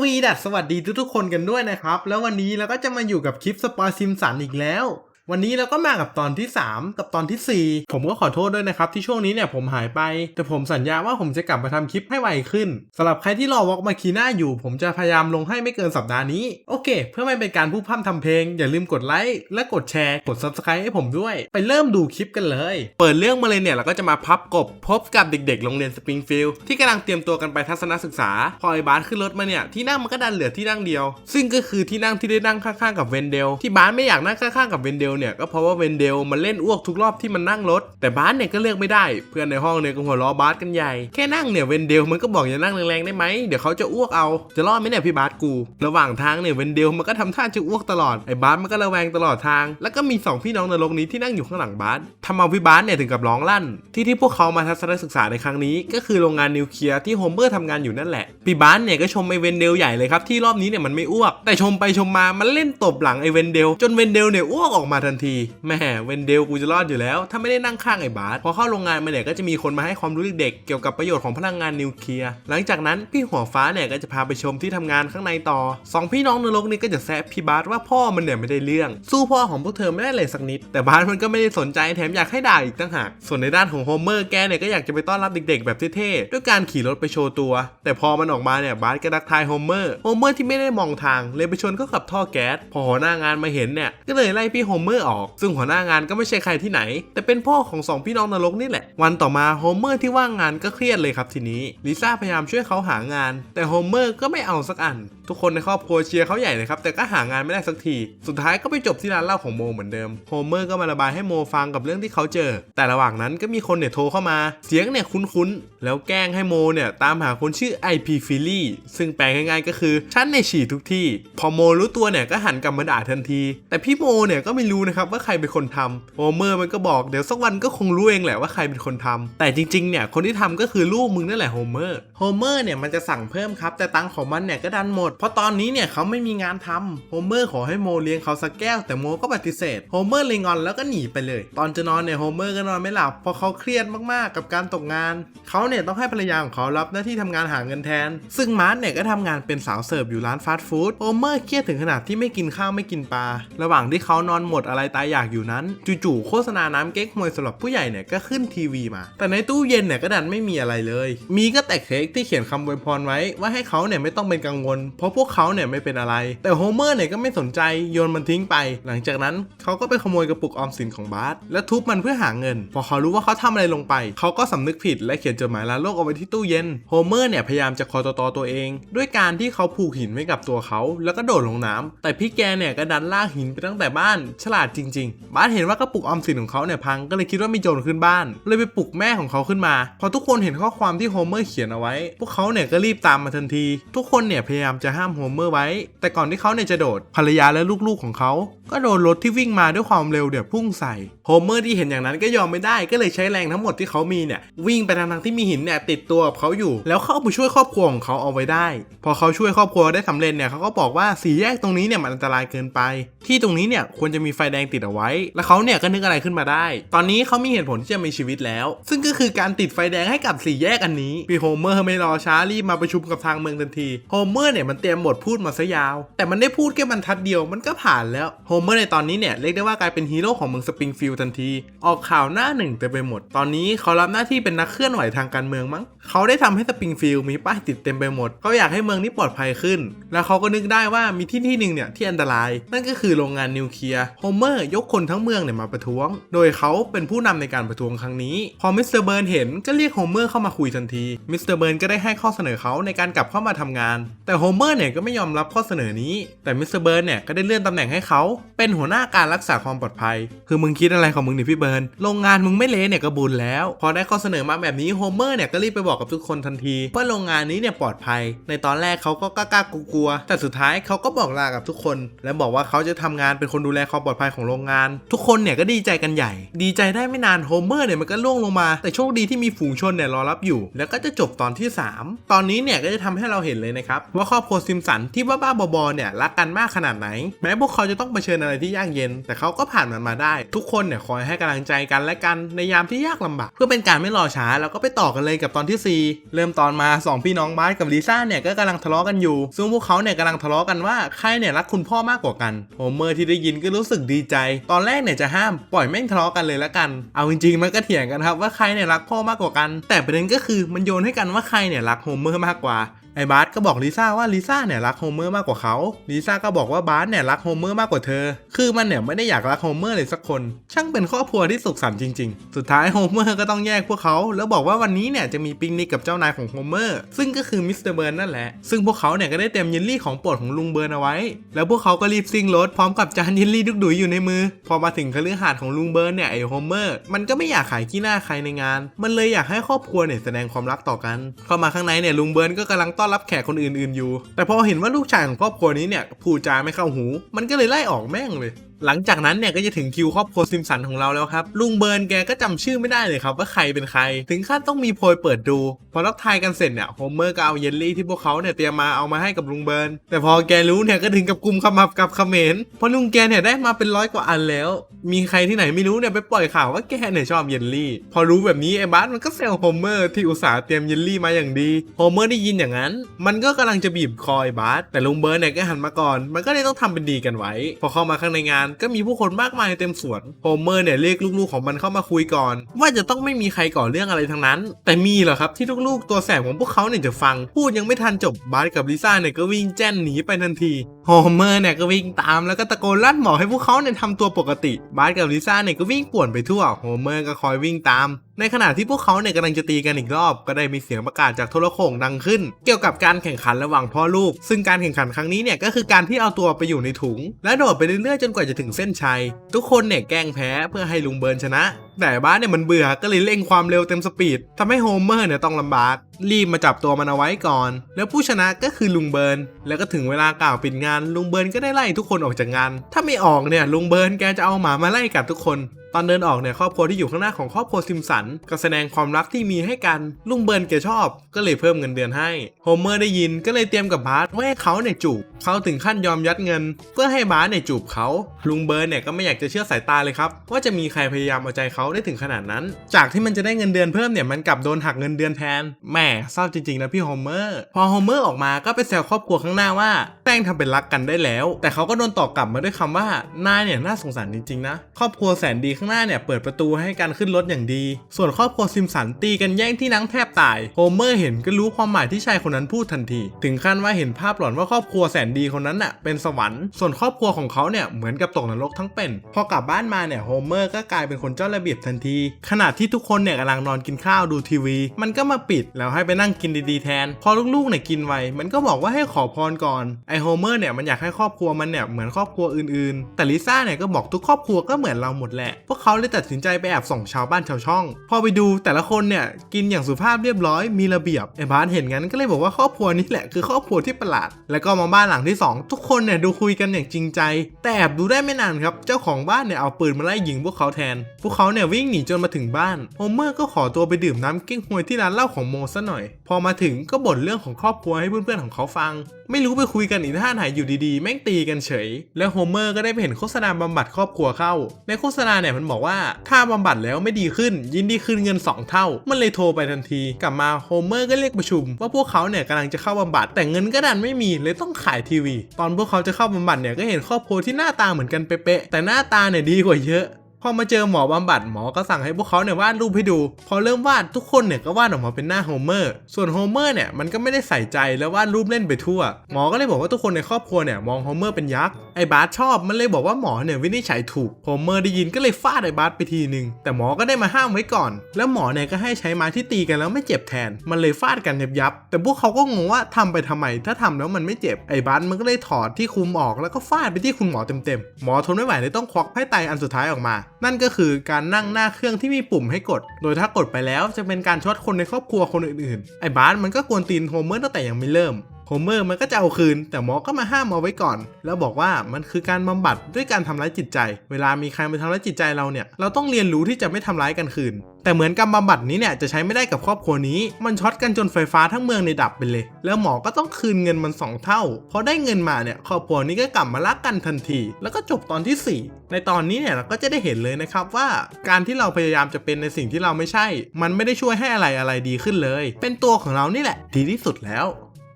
วีดัสสวัสดีทุกๆคนกันด้วยนะครับ แล้ววันนี้เราก็จะมาอยู่กับคลิปสปอยซิมสันอีกแล้ว วันนี้เราก็มากับตอนที่ 3 กับตอนทีสี่ 4 ผมก็ขอโทษด้วยนะครับ ที่ช่วงนี้เนี่ยผมหายไป แต่ผมสัญญาว่าผมจะกลับมาทำคลิปให้ไวขึ้นสำหรับใครที่รอวอล์กมาคีน่าอยู่ ผมจะพยายามลงให้ไม่เกินสัปดาห์นี้ โอเค เพื่อไม่เป็นการพูดพร่ำทำเพลง อย่าลืมกดไลค์และกดแชร์กด subscribe ให้ผมด้วย ไปเริ่มดูคลิปกันเลย เปิดเรื่องมาเลยเนี่ยเราก็จะมาพับกบพบกับเด็ก ๆ โรงเรียนสปริงฟิลด์ที่กำลังเตรียมตัวกันไปทัศนศึกษา พอไอ้บาสขึ้นรถมาเนี่ยที่นั่งมันก็ดันเหลือที่นั่งเดียว ซึ่งก็คือที่นั่งที่ได้นั่งข้างๆกับเวนเดลที่บาสไม่อยากนั่งข้างๆกับเวนเดลเนี่ยก็เพราะว่าเวนเดลมันเล่นอ้วกทุกรอบที่มันนั่งรถ แต่บาสเนี่ยก็เลือกไม่ได้เพื่อนในห้องเนี่ยก็หัวล้อบาสกันใหญ่แค่นั่งเนี่ยเวนเดลมันก็บอกอย่านั่งแรงๆได้ไหมเดี๋ยวเขาจะอ้วกเอาจะรอดไหมเนี่ยพี่บาสกูระหว่างทางเนี่ยเวนเดลมันก็ทำท่าจะอ้วกตลอดไอ้บาสมันก็ระแวงตลอดทาง แล้วก็มีสองพี่น้องนรกนี้ที่นั่งอยู่ข้างหลังบาสทำเอาพี่บาสเนี่ยถึงกับร้องลั่น ที่ที่พวกเขามาทัศนศึกษาในครั้งนี้ ก็คือโรงงานนิวเคลียร์ที่โฮมเมอร์ทำงานอยู่นั่นแหละพี่บาสเนี่ยก็ชมไอ้เวนเดลใหญ่เลยครับที่รอบนี้เนี่ยมันไม่อ้วก แต่ชมไปชมมามันเล่นตบหลังไอ้เวนเดลจนเวนเดลเนี่ยอ้วกออกมาทันทีแม่เวนเดลกูจะรอดอยู่แล้ว ถ้าไม่ได้นั่งข้างไอ้บาสพอเข้าโรงงานมาเนี่ยก็จะมีคนมาให้ความรู้เด็กๆเกี่ยวกับประโยชน์ของพลังงานนิวเคลียร์หลังจากนั้นพี่หัวฟ้าเนี่ยก็จะพาไปชมที่ทำงานข้างในต่อสองพี่น้องนรกนี่ก็จะแซะพี่บาสว่าพ่อมันเนี่ยไม่ได้เรื่อง สู้พ่อของพวกเธอไม่ได้เลยสักนิด แต่บาสมันก็ไม่ได้สนใจแถมอยากให้ด่าอีกตั้งหากส่วนในด้านของโฮเมอร์แกเนี่ยก็อยากจะไปต้อนรับเด็กๆแบบเท่ๆด้วยการขี่รถไปโชว์ตัว แต่พอมันออกมาเนี่ยบาสก็ดักทายโฮเมอร์โฮเมอร์ที่ไม่ได้มองทางเลยไปชนเข้ากับท่อแก๊สพอหัวหน้างานมาเห็นเนี่ยก็เลยไล่พี่โฮเมอร์ออก ซึ่งหัวหน้างานก็ไม่ใช่ใครที่ไหน แต่เป็นพ่อของสองพี่น้องนรกนี่แหละ วันต่อมาโฮเมอร์ที่ว่างงานก็เครียดเลยครับทีนี้ลิซ่าพยายามช่วยเขาหางาน แต่โฮเมอร์ก็ไม่เอาสักอัน ทุกคนในครอบครัวเชียร์เขาใหญ่เลยครับแต่ก็หางานไม่ได้สักที สุดท้ายก็ไปจบที่ร้านเหล้าของโมเหมือนเดิมโฮเมอร์ก็มาระบายให้โมฟังกับเรื่องที่เขาเจอ แต่ระหว่างนั้นก็มีคนเนี่ยโทรเข้ามา เสียงเนี่ยคุ้นๆแล้วแกล้งให้โมเนี่ยตามหาคนชื่อ IP f i l l y ซึ่งแปลง่ายๆก็คือฉันในยฉี่ทุกที่ พอโมรู้ตัวเนี่ยก็หันกลับมาด่าทันที แต่พี่โมเนี่ยก็ไม่รู้นะครับว่าใครเป็นคนทำโฮเมอร์มันก็บอกเดี๋ยวสักวันก็คงรู้เองแหละว่าใครเป็นคนทำแต่จริงๆเนี่ยคนที่ทำก็คือลูกมึงนั่นแหละโฮเมอร์โฮเมอร์เนี่ยมันจะสั่งเพิ่มครับแต่ตังของมันเนี่ยก็ดันหมด เพราะตอนนี้เนี่ยเขาไม่มีงานทำโฮเมอร์ขอให้โมเลี้ยงเขาสักแก้วแต่โมก็ปฏิเสธโฮเมอร์เลยงอนแล้วก็หนีไปเลย ตอนจะนอนเนี่ยโฮเมอร์ก็นอนไม่หลับเพราะเขาเครียดมากๆกับการตกงานเขาเนี่ยต้องให้ภรรยาของเขารับหน้าที่ทำงานหาเงินแทน ซึ่งมาร์ทเนี่ยก็ทำงานเป็นสาวเสิร์ฟอยู่ร้านฟาสต์ฟู้ดโฮเมอร์เครียดถึงขนาดที่ไม่กินข้าวไม่กินปลาระหว่างที่เขานอนหมดอะไรตายอยากอยู่นั้น จู่ๆโฆษณาน้ำเก๊กฮวยสำหรับผู้ใหญ่เนี่ยก็ขึ้นทีวีมา แต่ในตู้เย็นเนี่ยก็ดันไม่มีอะไรเลย มีก็แต่เค้กที่เขียนคำอวยพรไว้ว่าให้เขาเนี่ยไม่ต้องเป็นกังวล เพราะพวกเขาเนี่ยไม่เป็นอะไร แต่โฮเมอร์เนี่ยก็ไม่สนใจโยนมันทิ้งไป หลังจากนั้นเขาก็ไปขโมยกระปุกออมสินของบาสและทุบมันเพื่อหาเงิน พอเขารู้ว่าเขาทำอะไรลงไป เขาก็สำนึกผิดและเขียนจดหมายลาโลกเอาไว้ที่ตู้เย็นโฮเมอร์เนี่ยพยายามจะคอตตอตัวเอง ด้วยการที่เขาผูกหินไว้กับตัวเขา แล้วก็โดดลงน้ำแต่พี่แกเนี่ยก็ดันลากหินไปตั้งแต่บ้าน ฉลาดจริงๆ บาสเห็นว่ากระปุกออมสินของเขาเนี่ยพังก็เลยคิดว่ามีโจรขึ้นบ้าน เลยไปปลุกแม่ของเขาขึ้นมา พอทุกคนเห็นข้อความที่โฮเมอร์เขียนเอาไว้ พวกเขาเนี่ยก็รีบตามมาทันที ทุกคนเนี่ยพยายามจะห้ามโฮเมอร์ไว้ แต่ก่อนที่เขาเนี่ยจะโดดภรรยาและลูกๆของเขาก็โดนรถที่วิ่งมาด้วยความเร็วเนี่ยวพุ่งใส่โฮเมอร์ที่เห็นอย่างนั้นก็ยอมไม่ได้ก็เลยใช้แรงทั้งหมดที่เขามีเนี่ยวิ่งไปทางทางที่มีหินเนี่ยติดตัวกับเขาอยู่ แล้วเข้าไปช่วยครอบครัวของเขาเอาไว้ได้ พอเขาช่วยครอบครัวได้สำเร็จเนี่ยเขาก็บอกว่าสี่แยกตรงนี้เนี่ยมันอันตรายเกินไป ที่ตรงนี้เนี่ยควรจะมีไฟแดงติดเอาไว้ แล้วเขาเนี่ยก็นึกอะไรขึ้นมาได้ ตอนนี้เขามีเหตุผลที่จะมีชีวิตแล้ว ซึ่งก็คือการติดไฟแดงให้กับสี่แยกอันนี้พี่โฮเมอร์ไม่รอช้ารีบมาประชุมกับทางเมืองทันทีโฮเมอร์เนี่ยมันเตรียมบทพูดมาซะยาว แต่มันได้พูดแค่บรรทัดเดียวมันก็ผ่านแล้วโฮเมอร์ในตอนนี้เนี่ยเรียกได้ว่ากลายเป็นฮีโร่ของเมืองสปริงฟิลด์ทันที ออกข่าวหน้าหนึ่งเต็มไปหมด ตอนนี้เขารับหน้าที่เป็นนักเคลื่อนไหวทางการเมืองมั้ง เขาได้ทำให้สปริงฟิลด์มีป้ายติดเต็มไปหมด เขาอยากให้เมืองนี้ปลอดภัยขึ้น แล้วเขาก็นึกได้ว่ามีที่ที่หนึ่งเนี่ยที่อันตราย นั่นก็คือโรงงานนิวเคลียร์โฮเมอร์ยกคนทั้งเมืองเนี่ยมาประท้วง โดยเขาเป็นผู้นำในการประท้วงครั้งนี้ พอมิสเตอร์เบิร์นเห็นก็เรียกโฮเมอร์เข้ามาคุยทันที มิสเตอร์เบิร์นก็ได้ให้ข้อเสนอเขาในการกลับเข้ามาทำงาน แต่โฮเมอร์เนี่ยก็ไม่ยอมรับข้อเสนอนี้ แต่มิสเตอร์เบิร์นเนี่ยก็ได้เลื่อนตำแหน่งให้เขาเป็นหัวหน้าการรักษาความปลอดภัย คือมึงคิดอะไรของมึงนี่พี่เบิร์น โรงงานมึงไม่เละเนี่ยก็บุญแล้ว พอได้ข้อเสนอมาแบบนี้โฮเมอร์เนี่ยก็รีบไปบอกอกกับทุกคนทันทีว่าโรงงานนี้เนี่ยปลอดภัย ในตอนแรกเขาก็กล้ากลัวๆแต่สุดท้ายเขาก็บอกลากับทุกคน และบอกว่าเขาจะทำงานเป็นคนดูแลความปลอดภัยของโรงงาน ทุกคนเนี่ยก็ดีใจกันใหญ่ ดีใจได้ไม่นานโฮเมอร์เนี่ยมันก็ล่วงลงมา แต่โชคดีที่มีฝูงชนเนี่ยรอรับอยู่ แล้วก็จะจบตอนที่ 3 ตอนนี้เนี่ยก็จะทำให้เราเห็นเลยนะครับว่าครอบครัวซิมสันที่บ้าๆบอเนี่ยรักกันมากขนาดไหน แม้พวกเขาจะต้องเผชิญอะไรที่ยากเย็น แต่เขาก็ผ่านมันมาได้ ทุกคนเนี่ยคอยให้กำลังใจกันและกันในยามที่ยากลำบากเพื่อเป็นการไม่รอช้าเราก็ไปต่อกันเลยกับตอนที่ที่ 4 เริ่มตอนมา 2 พี่น้องบาสกับลิซ่าเนี่ยก็กำลังทะเลาะกันอยู่ ซึ่งพวกเขาเนี่ยกำลังทะเลาะกันว่าใครเนี่ยรักคุณพ่อมากกว่ากันโฮเมอร์ที่ได้ยินก็รู้สึกดีใจ ตอนแรกเนี่ยจะห้ามปล่อยแม่งทะเลาะกันเลยละกัน เอาจริงๆมันก็เถียงกันครับว่าใครเนี่ยรักพ่อมากกว่ากัน แต่ประเด็นก็คือมันโยนให้กันว่าใครเนี่ยรักโฮเมอร์มากกว่า ไอ้บาร์สก็บอกลิซ่าว่าลิซ่าเนี่ยรักโฮเมอร์มากกว่าเขาลิซ่าก็บอกว่าบาร์สเนี่ยรักโฮเมอร์มากกว่าเธอ คือมันเนี่ยไม่ได้อยากรักโฮเมอร์เลยสักคน ช่างเป็นครอบครัวที่สุขสันต์จริง ๆ สุดท้ายโฮเมอร์ก็ต้องแยกพวกเขา แล้วบอกว่าวันนี้เนี่ยจะมีปิกนิกกับเจ้านายของโฮเมอร์ซึ่งก็คือมิสเตอร์เบิร์นนั่นแหละ ซึ่งพวกเขาเนี่ยก็ได้เตรียมเยลลี่ของโปรดของลุงเบิร์นเอาไว้ แล้วพวกเขาก็รีบซิ่งรถพร้อมกับจานเยลลี่ดุกดุยอยู่ในมือ พอมาถึงคฤหาสน์ของลุงเบิร์นเนี่ยไอโฮเมอร์มันก็ไม่อยากขายขี้หน้าใครในงาน มันเลยอยากให้ครอบครัวเนี่ยแสดงความรักต่อกัน เข้ามาข้างในเนี่ยลุงเบิร์นก็กำลังตอนรับแขกคนอื่นๆอยู่ แต่พอเห็นว่าลูกชายของครอบครัวนี้เนี่ยพูดจาไม่เข้าหู มันก็เลยไล่ออกแม่งเลย หลังจากนั้นเนี่ยก็จะถึงคิวครอบครัวซิมสันของเราแล้วครับ ลุงเบิร์นแกก็จำชื่อไม่ได้เลยครับว่าใครเป็นใคร ถึงขั้นต้องมีโพยเปิดดู พอรับทายกันเสร็จเนี่ยโฮเมอร์ก็เอาเยลลี่ที่พวกเขาเนี่ยเตรียมมาเอามาให้กับลุงเบิร์น แต่พอแกรู้เนี่ยก็ถึงกับกุมขมับกับเขมรเพราะลุงแกเนี่ยได้มาเป็นร้อยกว่าอันแล้ว มีใครที่ไหนไม่รู้เนี่ยไปปล่อยข่าวว่าแกเนี่ยชอบเยลลี่ พอรู้แบบนี้ไอ้บาสมันก็แซวโฮเมอร์ที่อุตส่าห์เตรียมเยลลี่มาอย่างดี โฮเมอร์ได้ยินอย่างนั้น มันก็กำลังจะบีบคอยบาสแต่ลุงเบิร์นเนี่ยก็หันมาก่อน มันก็เลยต้องทำเป็นดีกันไว้ พอเข้ามาข้างในงานก็มีผู้คนมากมายเต็มสวนโฮเมอร์เนี่ยเรียกลูกๆของมันเข้ามาคุยก่อน ว่าจะต้องไม่มีใครก่อเรื่องอะไรทั้งนั้น แต่มีเหรอครับที่ลูกๆ ตัวแสบของพวกเขาเนี่ยจะฟัง พูดยังไม่ทันจบบาร์กับลิซ่าเนี่ยก็วิ่งแจ้นหนีไปทันทีโฮเมอร์เนี่ยก็วิ่งตามแล้วก็ตะโกนลั่นหมอให้พวกเขาเนี่ยทำตัวปกติ บาร์กับลิซ่าเนี่ยก็วิ่งป่วนไปทั่วโฮเมอร์ก็คอยวิ่งตาม ในขณะที่พวกเขาเนี่ยกำลังจะตีกันอีกรอบ ก็ได้มีเสียงประกาศจากโทรโข่งดังขึ้น เกี่ยวกับการแข่งขันระหว่างพ่อลูก ซึ่งการแข่งขันครั้งนี้เนี่ยก็คือการที่เอาตัวไปอยู่ในถุง และโดดไปเรื่อยๆจนกว่าจะถึงเส้นชัย ทุกคนเนี่ยแกล้งแพ้เพื่อให้ลุงเบิร์นชนะ แต่บ้านเนี่ยมันเบื่อก็เลยเร่งความเร็วเต็มสปีดทำให้โฮเมอร์เนี่ยต้องลำบากรีบมาจับตัวมันเอาไว้ก่อน แล้วผู้ชนะก็คือลุงเบิร์นแล้วก็ถึงเวลากล่าวปิดงานลุงเบิร์นก็ได้ไล่ทุกคนออกจากงาน ถ้าไม่ออกเนี่ยลุงเบิร์นแกจะเอาหมามาไล่กัดทุกคน ตอนเดินออกเนี่ยครอบครัวที่อยู่ข้างหน้าของครอบครัวซิมสันก็แสดงความรักที่มีให้กันลุงเบิร์นแกชอบ ก็เลยเพิ่มเงินเดือนให้โฮเมอร์ได้ยินก็เลยเตรียมกับบาร์สว่าให้เขาเนี่ยจูบเขาถึงขั้นยอมยัดเงิน เพื่อให้บาร์สเนี่ยจูบเขาลุงเบิร์นเนี่ยก็ไม่อยากจะเชื่อสายตาเลยครับว่าจะมีใครพยายามเอาใจเขาได้ถึงขนาดนั้น จากที่มันจะได้เงินเดือนเพิ่มเนี่ยมันกลับโดนหักเงินเดือนแทนแหมเศร้าจริงๆนะพี่โฮเมอร์พอโฮเมอร์ออกมาก็ไปแซวครอบครัวข้างหน้าว่าแป้งทำเป็นรักกันได้แล้ว แต่เขาก็โดนตอบกลับมาด้วยคำว่านายเนี่ยน่าสงสารจริงๆนะครอบครัวแสนดีข้างหน้าเนี่ยเปิดประตูให้การขึ้นรถอย่างดี ส่วนครอบครัวซิมสันตีกันแย่งที่นั่งแทบตาย โฮเมอร์เห็นก็รู้ความหมายที่ชายคนนั้นพูดทันที ถึงขั้นว่าเห็นภาพหลอนว่าครอบครัวแสนดีคนนั้นน่ะเป็นสวรรค์ ส่วนครอบครัวของเขาเนี่ยเหมือนกับตกนรกทั้งเป็น พอกลับบ้านมาเนี่ยโฮเมอร์ก็กลายเป็นคนเจ้าระเบียบทันที ขณะที่ทุกคนเนี่ยกำลังนอนกินข้าวดูทีวี มันก็มาปิดแล้วให้ไปนั่งกินดีๆแทน พอลูกๆเนี่ยกินไวมันก็บอกว่าให้ขอพรก่อน ไอโฮเมอร์เนี่ยมันอยากให้ครอบครัวมันเนี่ยเหมือนครอบครัวอื่นๆ แต่ลิซ่าเนี่ยก็บอกทุกครอบครัวก็เหมือนเราหมดแหละ เขาเลยตัดสินใจไปแอบส่องชาวบ้านชาวช่อง พอไปดูแต่ละคนเนี่ยกินอย่างสุภาพเรียบร้อยมีระเบียบไอ้บาสเห็นงั้นก็เลยบอกว่าครอบครัวนี้แหละคือครอบครัวที่ประหลาด แล้วก็มาบ้านหลังที่สองทุกคนเนี่ยดูคุยกันอย่างจริงใจ แต่แอบดูได้ไม่นานครับ เจ้าของบ้านเนี่ยเอาปืนมาไล่ยิงพวกเขาแทน พวกเขาเนี่ยวิ่งหนีจนมาถึงบ้านโฮเมอร์ก็ขอตัวไปดื่มน้ำเก้งฮวยที่ร้านเหล้าของโมซะหน่อย พอมาถึงก็บ่นเรื่องของครอบครัวให้เพื่อนๆของเขาฟัง ไม่รู้ไปคุยกันอีกท่าไหนอยู่ดีๆ แม่งตีกันเฉย แล้วโฮเมอร์ก็ได้ไปเห็นโฆษณาบำบัดครอบครัวเข้า ในโฆษณาเนี่ยมันบอกว่าถ้าบำบัดแล้วไม่ดีขึ้นยินดีคืนเงิน 2 เท่า มันเลยโทรไปทันที กลับมาโฮเมอร์ก็เรียกประชุม ว่าพวกเขาเนี่ยกำลังจะเข้าบำบัดแต่เงินก็ดันไม่มีเลยต้องขายทีวี ตอนพวกเขาจะเข้าบำบัดเนี่ยก็เห็นครอบครัวที่หน้าตาเหมือนกันเป๊ะแต่หน้าตาเนี่ยดีกว่าเยอะ พอมาเจอหมอบำบัดหมอก็สั่งให้พวกเขาเนี่ยวาดรูปให้ดู พอเริ่มวาดทุกคนเนี่ยก็วาดออกมาเป็นหน้าโฮเมอร์ส่วนโฮเมอร์เนี่ยมันก็ไม่ได้ใส่ใจแล้ววาดรูปเล่นไปทั่ว หมอก็เลยบอกว่าทุกคนในครอบครัวเนี่ยมองโฮเมอร์เป็นยักษ์ไอ้บาสชอบมันเลยบอกว่าหมอเนี่ยวินิจฉัยถูกโฮเมอร์ได้ยินก็เลยฟาดไอ้บาสไปทีหนึ่งแต่หมอก็ได้มาห้ามไว้ก่อน แล้วหมอเนี่ยก็ให้ใช้ไม้ที่ตีกันแล้วไม่เจ็บแทน มันเลยฟาดกันยับยับ แต่พวกเขาก็งงว่าทำไปทำไม ถ้าทำแล้วมันไม่เจ็บไอ้บาสมันก็เลยถอดที่คุมออกแล้วก็ฟาดไปที่คุณหมอเต็มๆหมอทนไม่ไหวเลยต้องควักไพ่ไตอันสุดท้ายออกมา นั่นก็คือการนั่งหน้าเครื่องที่มีปุ่มให้กด โดยถ้ากดไปแล้วจะเป็นการช็อตคนในครอบครัวคนอื่นๆ ไอ้บาสมันก็กวนตีนโฮเมอร์ตั้งแต่ยังไม่เริ่ม โฮเมอร์มันก็จะเอาคืน แต่หมอก็มาห้ามเอาไว้ก่อน แล้วบอกว่ามันคือการบำบัดด้วยการทำร้ายจิตใจ เวลามีใครมาทำร้ายจิตใจเราเนี่ย เราต้องเรียนรู้ที่จะไม่ทำร้ายกันคืน แต่เหมือนกำบำบัดนี้เนี่ยจะใช้ไม่ได้กับครอบครัวนี้ มันช็อตกันจนไฟฟ้าทั้งเมืองในดับไปเลย แล้วหมอก็ต้องคืนเงินมันสองเท่า พอได้เงินมาเนี่ยครอบครัวนี้ก็กลับมารักกันทันที แล้วก็จบตอนที่ 4 ในตอนนี้เนี่ยเราก็จะได้เห็นเลยนะครับว่า การที่เราพยายามจะเป็นในสิ่งที่เราไม่ใช่ มันไม่ได้ช่วยให้อะไรอะไรดีขึ้นเลย เป็นตัวของเรานี่แหละ ดีที่สุดแล้ว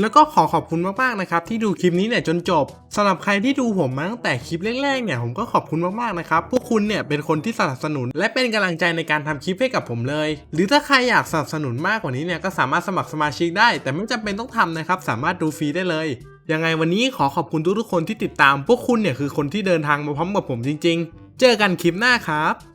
แล้วก็ขอขอบคุณมากๆนะครับที่ดูคลิปนี้เนี่ยจนจบสำหรับใครที่ดูผมมาตั้งแต่คลิปแรกๆเนี่ยผมก็ขอบคุณมากๆนะครับพวกคุณเนี่ยเป็นคนที่สนับสนุน และเป็นกำลังใจในการทำคลิปให้กับผมเลย หรือถ้าใครอยากสนับสนุนมากกว่านี้เนี่ยก็สามารถสมัครสมาชิกได้ แต่ไม่จำเป็นต้องทำนะครับสามารถดูฟรีได้เลยยังไงวันนี้ขอขอบคุณทุกๆคนที่ติดตาม พวกคุณเนี่ยคือคนที่เดินทางมาพร้อมกับผมจริง ๆ เจอกันคลิปหน้าครับ